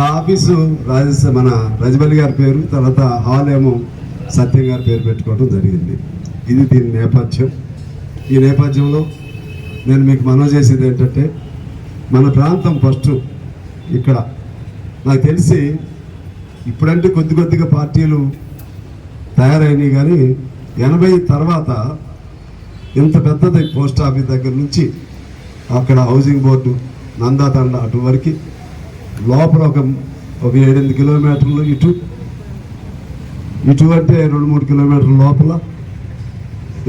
ఆ ఆఫీసు రాజేశ మన రజబలి గారి పేరు తర్వాత హాల్ ఏమో సత్యం గారి పేరు పెట్టుకోవడం జరిగింది. ఇది దీని నేపథ్యం. ఈ నేపథ్యంలో నేను మీకు మనవి చేసేది ఏంటంటే మన ప్రాంతం ఫస్ట్ ఇక్కడ. నాకు తెలిసి ఇప్పుడంటే కొద్ది కొద్దిగా పార్టీలు తయారైనవి కానీ ఎనభై తర్వాత ఇంత పెద్దది పోస్ట్ ఆఫీస్ దగ్గర నుంచి అక్కడ హౌసింగ్ బోర్డు నందాతండ అటు వరకు లోపల ఒక ఒక ఏడెనిమిది కిలోమీటర్లు ఇటు. ఇటు అంటే రెండు మూడు కిలోమీటర్ల లోపల.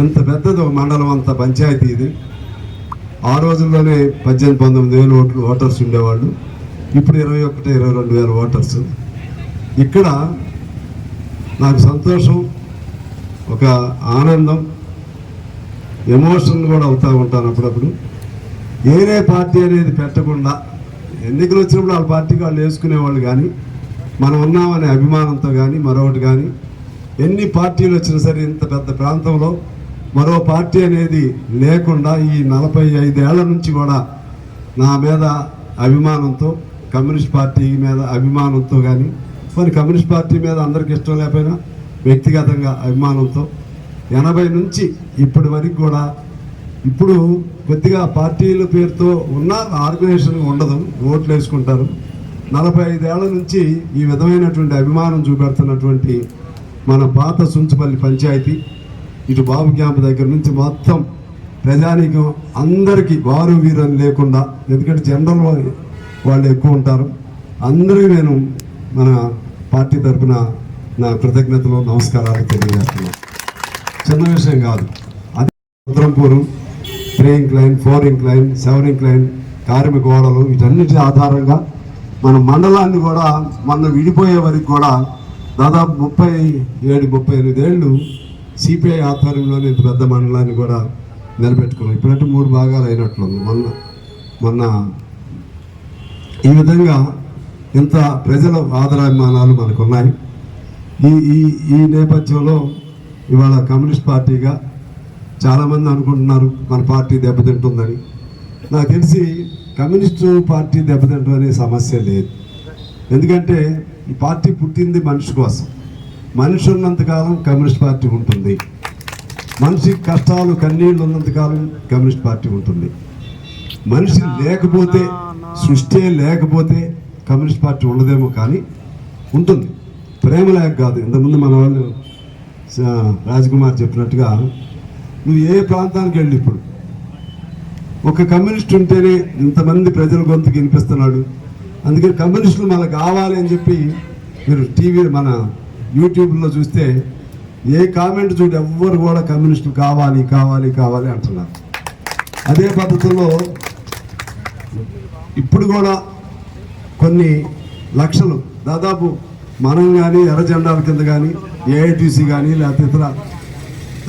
ఇంత పెద్దది ఒక మండలం అంత పంచాయతీ ఇది. ఆ రోజుల్లోనే పద్దెనిమిది పంతొమ్మిది వేలు ఓట్లు ఓటర్స్ ఉండేవాళ్ళు. ఇప్పుడు ఇరవై ఒకటి ఇరవై రెండు వేల ఓటర్స్. ఇక్కడ నాకు సంతోషం ఒక ఆనందం ఎమోషన్ కూడా అవుతూ ఉంటాను అప్పుడప్పుడు. ఏరే పార్టీ అనేది పెట్టకుండా ఎన్నికలు వచ్చినప్పుడు వాళ్ళ పార్టీకి వాళ్ళు వేసుకునేవాళ్ళు కానీ మనం ఉన్నామనే అభిమానంతో కానీ మరొకటి కానీ ఎన్ని పార్టీలు వచ్చినా సరే ఇంత పెద్ద ప్రాంతంలో మరో పార్టీ అనేది లేకుండా ఈ నలభై ఐదేళ్ళ నుంచి కూడా నా మీద అభిమానంతో కమ్యూనిస్ట్ పార్టీ మీద అభిమానంతో కానీ మరి కమ్యూనిస్ట్ పార్టీ మీద అందరికి ఇష్టం లేకపోయినా వ్యక్తిగతంగా అభిమానంతో ఎనభై నుంచి ఇప్పటి వరకు కూడా ఇప్పుడు కొద్దిగా పార్టీల పేరుతో ఉన్న ఆర్గనైజేషన్ ఉండదు ఓట్లు వేసుకుంటారు. నలభై ఐదేళ్ళ నుంచి ఈ విధమైనటువంటి అభిమానం చూపెడుతున్నటువంటి మన పాత సుంచుపల్లి పంచాయతీ ఇటు బాబు క్యాంప్ దగ్గర నుంచి మొత్తం ప్రజానీకం అందరికీ వారు వీరని లేకుండా ఎందుకంటే జనరల్ వాళ్ళు ఎక్కువ ఉంటారు. అందరికీ నేను మన పార్టీ తరఫున నా కృతజ్ఞతలు నమస్కారాలు తెలియజేస్తున్నాను. చిన్న విషయం కాదు. అది Rudrampur three incline four incline seven incline కార్మిక గోడలు వీటన్నిటి ఆధారంగా మన మండలాన్ని కూడా మొన్న విడిపోయే వరకు కూడా దాదాపు ముప్పై ఏడు ముప్పై ఎనిమిది ఏళ్ళు సిపిఐ ఆధ్వర్యంలోనే ఇంత పెద్ద మండలాన్ని కూడా నిలబెట్టుకున్నాం. ఇప్పుడంటే మూడు భాగాలు అయినట్లుంది. మొన్న మొన్న ఈ విధంగా ఇంత ప్రజల ఆదరాభిమానాలు మనకున్నాయి. ఈ ఈ ఈ నేపథ్యంలో ఇవాళ కమ్యూనిస్ట్ పార్టీగా చాలామంది అనుకుంటున్నారు మన పార్టీ దెబ్బతింటుందని. నాకు తెలిసి కమ్యూనిస్టు పార్టీ దెబ్బతింటం అనే సమస్య లేదు. ఎందుకంటే ఈ పార్టీ పుట్టింది మనిషి కోసం. మనిషి ఉన్నంతకాలం కమ్యూనిస్ట్ పార్టీ ఉంటుంది. మనిషి కష్టాలు కన్నీళ్ళు ఉన్నంతకాలం కమ్యూనిస్ట్ పార్టీ ఉంటుంది. మనిషి లేకపోతే సృష్టి లేకపోతే కమ్యూనిస్ట్ పార్టీ ఉండదేమో కానీ ఉంటుంది. ప్రేమ లేక కాదు. ఇంతకుముందు మన వాళ్ళు రాజ్కుమార్ చెప్పినట్టుగా నువ్వు ఏ ప్రాంతానికి వెళ్ళి ఇప్పుడు? ఒక కమ్యూనిస్ట్ ఉంటేనే ఇంతమంది ప్రజల గొంతుకి వినిపిస్తున్నాడు. అందుకని కమ్యూనిస్టులు మనకు కావాలి అని చెప్పి మీరు టీవీ మన యూట్యూబ్లో చూస్తే ఏ కామెంట్ చూడు ఎవ్వరు కూడా కమ్యూనిస్టులు కావాలి కావాలి కావాలి అంటున్నారు. అదే పద్ధతిలో ఇప్పుడు కూడా కొన్ని లక్షలు దాదాపు మనం కానీ ఎర్ర జెండాల కింద కానీ ఏఐటీసీ కానీ లేకపోతే ఇతర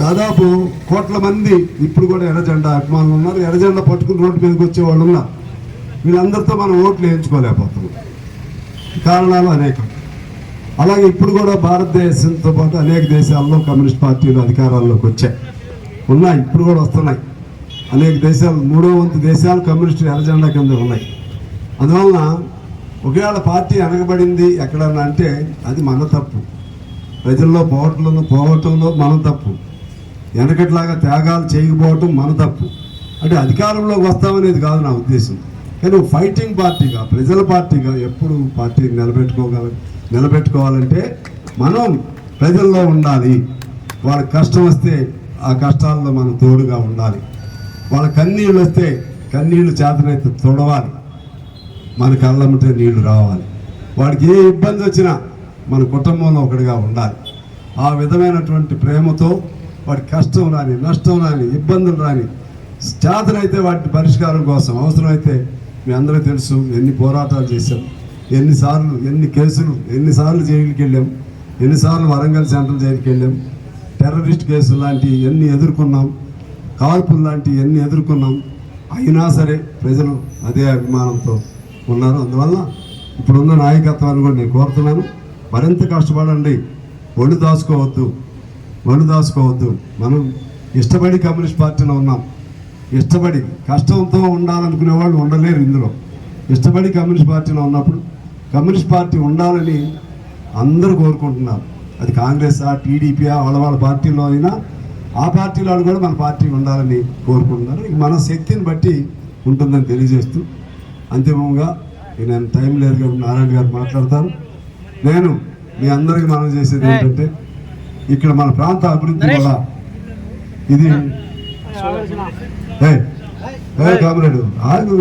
దాదాపు కోట్ల మంది ఇప్పుడు కూడా ఎర్రజెండా అభిమానులు ఉన్నారు. ఎర్రజెండా పట్టుకుని రోడ్డు మీదకి వచ్చే వాళ్ళు ఉన్నారు వీళ్ళందరితో మనం ఓట్లు వేయించుకోలేకపోతున్నాం. కారణాలు అనేకం. అలాగే ఇప్పుడు కూడా భారతదేశంతో పాటు అనేక దేశాల్లో కమ్యూనిస్ట్ పార్టీలు అధికారాల్లోకి వచ్చాయి. ఉన్నాయి ఇప్పుడు కూడా వస్తున్నాయి. అనేక దేశాలు మూడో వంతు దేశాలు కమ్యూనిస్టు ఎర్రజెండా కింద ఉన్నాయి. అందువలన ఒకవేళ పార్టీ అనగబడింది ఎక్కడన్నా అంటే అది మన తప్పు. ప్రజల్లో పోవటంలో పోవటంలో మన తప్పు. వెనకట్లాగా త్యాగాలు చేయకపోవటం మన తప్పు. అంటే అధికారంలోకి వస్తామనేది కాదు నా ఉద్దేశం. కానీ ఫైటింగ్ పార్టీగా ప్రజల పార్టీగా ఎప్పుడు పార్టీని నిలబెట్టుకోగల నిలబెట్టుకోవాలంటే మనం ప్రజల్లో ఉండాలి. వాళ్ళ కష్టం వస్తే ఆ కష్టాల్లో మనం తోడుగా ఉండాలి. వాళ్ళ కన్నీళ్ళు వస్తే కన్నీళ్ళు చేతనైతే తొడవాలి. మన కళ్ళమ్మటే నీళ్ళు రావాలి. వాడికి ఏ ఇబ్బంది వచ్చినా మన కుటుంబంలో ఒకటిగా ఉండాలి. ఆ విధమైనటువంటి ప్రేమతో వాడి కష్టం రాని నష్టం రాని ఇబ్బందులు రాని చేతనైతే వాటి పరిష్కారం కోసం. అవసరమైతే మీ అందరూ తెలుసు ఎన్ని పోరాటాలు చేశాం ఎన్నిసార్లు ఎన్ని కేసులు ఎన్నిసార్లు జైలుకి వెళ్ళాం ఎన్నిసార్లు వరంగల్ సెంట్రల్ జైలుకి వెళ్ళాం టెర్రరిస్ట్ కేసులు లాంటివి ఎన్ని ఎదుర్కొన్నాం కాల్పులు లాంటివి ఎన్ని ఎదుర్కొన్నాం అయినా సరే ప్రజలు అదే అభిమానంతో ఉన్నారు. అందువల్ల ఇప్పుడున్న నాయకత్వాన్ని కూడా నేను కోరుతున్నాను. మరింత కష్టపడండి ఒళ్ళు దాచుకోవద్దు. ఒళ్ళు దాచుకోవద్దు. మనం ఇష్టపడి కమ్యూనిస్ట్ పార్టీలో ఉన్నాం. ఇష్టపడి కష్టంతో ఉండాలనుకునే వాళ్ళు ఉండలేరు ఇందులో. ఇష్టపడి కమ్యూనిస్ట్ పార్టీలో ఉన్నప్పుడు కమ్యూనిస్ట్ పార్టీ ఉండాలని అందరూ కోరుకుంటున్నారు. అది కాంగ్రెస్ టీడీపీ వాళ్ళ వాళ్ళ పార్టీలో అయినా ఆ పార్టీలో వాళ్ళు కూడా మన పార్టీ ఉండాలని కోరుకుంటున్నారు. ఇక మన శక్తిని బట్టి ఉంటుందని తెలియజేస్తూ అంతిమంగా నేను టైం లేదు కాబట్టి నారాయణ గారు మాట్లాడతారు. నేను మీ అందరికీ మనం చేసేది ఏంటంటే ఇక్కడ మన ప్రాంత అభివృద్ధి వల్ల ఇది కామ్రేడు ఆగు.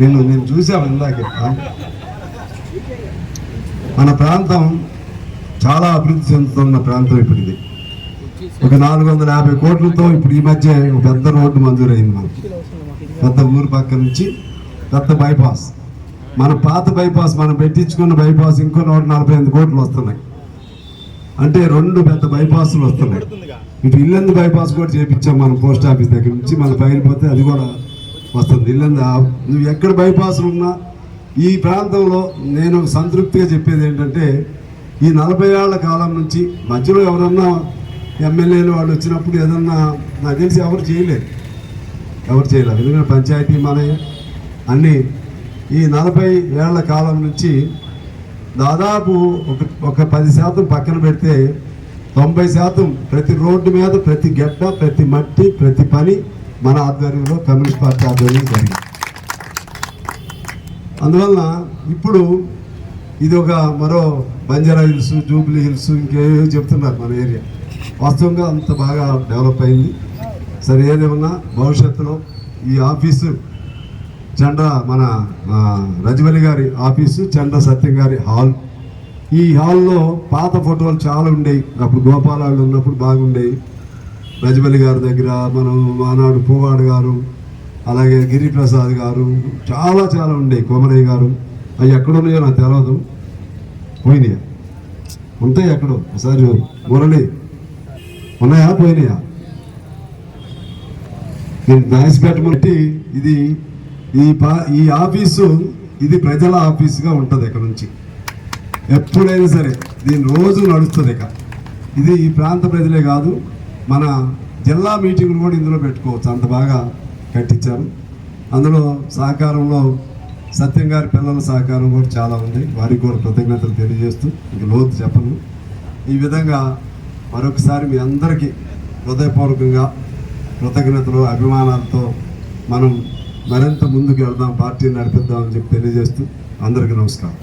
నిన్ను నేను చూసాను ఇందాకే. మన ప్రాంతం చాలా అభివృద్ధి చెందుతున్న ప్రాంతం ఇప్పుడు ఇది ఒక నాలుగు వందల యాభై కోట్లతో ఇప్పుడు ఈ మధ్య ఒక పెద్ద రోడ్డు మంజూరైంది మనకి. పెద్ద ఊరు పక్క నుంచి పెద్ద బైపాస్. మన పాత బైపాస్ మనం పెట్టించుకున్న బైపాస్ ఇంకో నూట నలభై ఎనిమిది కోట్లు వస్తున్నాయి. అంటే రెండు పెద్ద బైపాస్లు వస్తున్నాయి. ఇటు ఇల్లందు బైపాస్ కూడా చేపించాం మనం పోస్ట్ ఆఫీస్ దగ్గర నుంచి మన పగిలిపోతే అది కూడా వస్తుంది. ఇల్లందు నువ్వు ఎక్కడ బైపాస్లు ఉన్నా ఈ ప్రాంతంలో నేను సంతృప్తిగా చెప్పేది ఏంటంటే ఈ నలభై ఏళ్ళ కాలం నుంచి మధ్యలో ఎవరన్నా ఎమ్మెల్యేలు వాళ్ళు వచ్చినప్పుడు ఏదన్నా నాకు తెలిసి ఎవరు చేయలేదు. ఎవరు చేయలేదు. ఎందుకంటే పంచాయతీ మనయ్య అన్నీ ఈ నలభై ఏళ్ళ కాలం నుంచి దాదాపు ఒక ఒక పది శాతం పక్కన పెడితే తొంభై శాతం ప్రతి రోడ్డు మీద ప్రతి గడ్డ ప్రతి మట్టి ప్రతి పని మన ఆధ్వర్యంలో కమ్యూనిస్ట్ పార్టీ ఆధ్వర్యంలో జరిగింది. అందువలన ఇప్పుడు ఇది ఒక మరో బంజారా హిల్స్ జూబ్లీ హిల్స్ ఇంకేవో చెప్తున్నారు మన ఏరియా. వాస్తవంగా అంత బాగా డెవలప్ అయింది. సరే ఏదేమన్నా భవిష్యత్తులో ఈ ఆఫీసు చండా మన రజవల్లి గారి ఆఫీసు చండ సత్యం గారి హాల్. ఈ హాల్లో పాత ఫోటోలు చాలా ఉండేవి అప్పుడు గోపాలాలు ఉన్నప్పుడు బాగుండేవి రజవల్లి గారి దగ్గర మనం మానాడు పువ్వాడు గారు అలాగే గిరిప్రసాద్ గారు చాలా చాలా ఉండేవి కోమరయ్య గారు అవి ఎక్కడున్నాయో నాకు తెలియదు పోయినాయా? ఉంటాయి ఎక్కడో. ఒకసారి మురళి ఉన్నాయా? పోయినాయా? నేను దాచిపెట్టమంటే ఇది ఈ పా ఈ ఆఫీసు ఇది ప్రజల ఆఫీసుగా ఉంటుంది ఇక్కడ నుంచి. ఎప్పుడైనా సరే దీని రోజు నడుస్తుంది ఇక. ఇది ఈ ప్రాంత ప్రజలే కాదు మన జిల్లా మీటింగ్లు కూడా ఇందులో పెట్టుకోవచ్చు. అంత బాగా కట్టించారు. అందులో సహకారంలో సత్యం గారి పిల్లల సహకారం కూడా చాలా ఉంది. వారికి కూడా కృతజ్ఞతలు తెలియజేస్తూ ఇంక లోతు చెప్పను. ఈ విధంగా మరొకసారి మీ అందరికీ హృదయపూర్వకంగా కృతజ్ఞతలు అభిమానాలతో మనం మరింత ముందుకు వెళ్దాం పార్టీని నడిపిద్దామని చెప్పి తెలియజేస్తూ అందరికీ నమస్కారం.